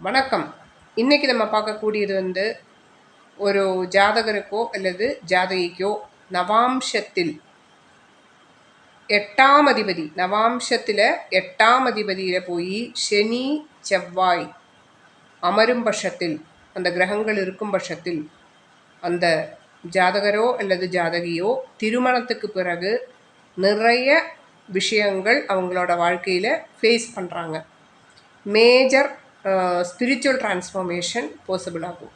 வணக்கம். இன்னைக்கு நம்ம பார்க்கக்கூடியது வந்து ஒரு ஜாதகருக்கோ அல்லது ஜாதகிக்கோ நவாம்சத்தில் எட்டாம் அதிபதி நவாம்சத்தில் எட்டாம் அதிபதியில் போய் சனி செவ்வாய் அமரும் பட்சத்தில் அந்த கிரகங்கள் இருக்கும் பட்சத்தில் அந்த ஜாதகரோ அல்லது ஜாதகியோ திருமணத்துக்கு பிறகு நிறைய விஷயங்கள் அவங்களோட வாழ்க்கையில் ஃபேஸ் பண்ணுறாங்க மேஜர் ஸ்பிரிச்சுவல் டிரான்ஸ்ஃபார்மேஷன் பாசிபிள் ஆகும்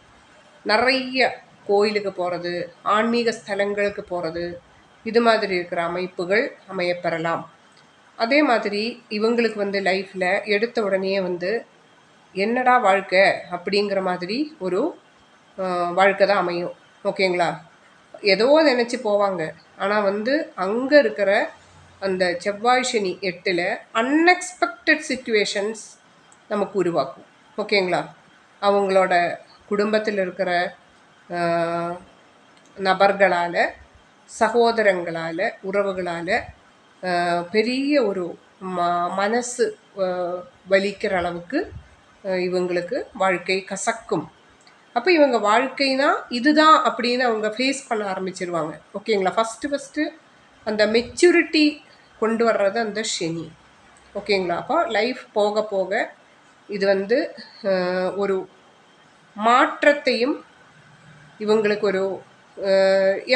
நிறைய கோயிலுக்கு போகிறது ஆன்மீக ஸ்தலங்களுக்கு போகிறது இது மாதிரி இருக்கிற அமைப்புகள் அமையப்பெறலாம் அதே மாதிரி இவங்களுக்கு வந்து லைஃப்பில் எடுத்த உடனே வந்து என்னடா வாழ்க்கை அப்படிங்கிற மாதிரி ஒரு வாழ்க்கை தான் அமையும். ஓகேங்களா ஏதோ நினச்சி போவாங்க. ஆனால் வந்து அங்கே இருக்கிற அந்த செவ்வாய் சனி எட்டில் அன்எக்ஸ்பெக்டட் சுச்சுவேஷன்ஸ் நமக்கு உருவாக்கும் ஓகேங்களா? அவங்களோட குடும்பத்தில் இருக்கிற நபர்களால் சகோதரங்களால் உறவுகளால் பெரிய ஒரு ம மனசு வலிக்கிற அளவுக்கு இவங்களுக்கு வாழ்க்கை கசக்கும். அப்போ இவங்க வாழ்க்கைனா இதுதான் அப்படின்னு அவங்க ஃபேஸ் பண்ண ஆரம்பிச்சிருவாங்க. ஓகேங்களா? ஃபஸ்ட்டு ஃபஸ்ட்டு அந்த மெச்சூரிட்டி கொண்டு வர்றது அந்த சனி. ஓகேங்களா? அப்போ லைஃப் போக போக இது வந்து ஒரு மாற்றத்தையும் இவங்களுக்கு ஒரு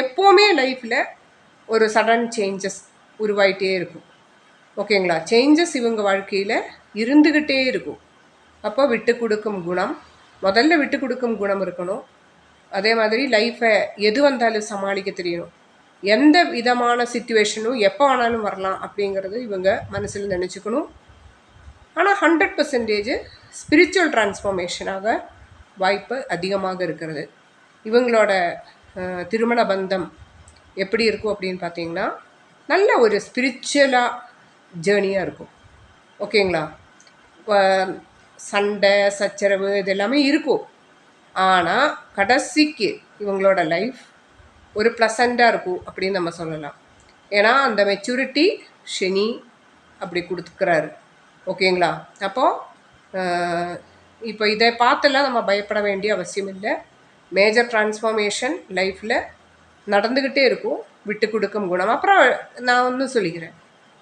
எப்போவுமே லைஃப்பில் ஒரு சடன் சேஞ்சஸ் உருவாயிட்டே இருக்கும். ஓகேங்களா சேஞ்சஸ் இவங்க வாழ்க்கையில் இருந்துக்கிட்டே இருக்கும். அப்போ விட்டு கொடுக்கும் குணம் முதல்ல விட்டு கொடுக்கும் குணம் இருக்கணும். அதே மாதிரி லைஃப்பை எது வந்தாலும் சமாளிக்க தெரியணும். எந்த விதமான சுச்சுவேஷனும் எப்போ ஆனாலும் வரலாம் அப்படிங்கிறது இவங்க மனசில் நினச்சிக்கணும். ஆனால் ஹண்ட்ரட் பர்சன்டேஜ் ஸ்பிரிச்சுவல் டிரான்ஸ்ஃபார்மேஷனாக வாய்ப்பு அதிகமாக இருக்கிறது. இவங்களோட திருமண பந்தம் எப்படி இருக்கும் அப்படின்னு பார்த்தீங்கன்னா நல்ல ஒரு ஸ்பிரிச்சுவலாக ஜேர்னியாக இருக்கும். ஓகேங்களா? சண்டை சச்சரவு இது எல்லாமே இருக்கும். ஆனால் கடைசிக்கு இவங்களோட லைஃப் ஒரு ப்ளசண்ட்டாக இருக்கும் அப்படின்னு நம்ம சொல்லலாம். ஏன்னா அந்த மெச்சூரிட்டி ஷெனி அப்படி கொடுத்துக்கிறாரு ஓகேங்களா? அப்போது இப்போ இதை பார்த்துலாம் நம்ம பயப்பட வேண்டிய அவசியம் இல்லை. மேஜர் டிரான்ஸ்ஃபார்மேஷன் லைஃப்பில் நடந்துக்கிட்டே இருக்கும். விட்டு கொடுக்கும் குணம். அப்புறம் நான் ஒன்றும் சொல்லிக்கிறேன்.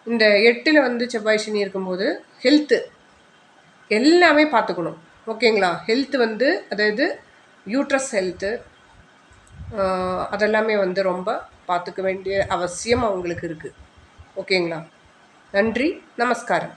இந்த எட்டில் வந்து செவ்வாய் சனி இருக்கும்போது ஹெல்த்து எல்லாமே பார்த்துக்கணும். ஓகேங்களா? ஹெல்த் வந்து அதாவது யூட்ரஸ் ஹெல்த்து அதெல்லாமே வந்து ரொம்ப பார்த்துக்க வேண்டிய அவசியம் அவங்களுக்கு இருக்குது ஓகேங்களா? நன்றி. நமஸ்காரம்.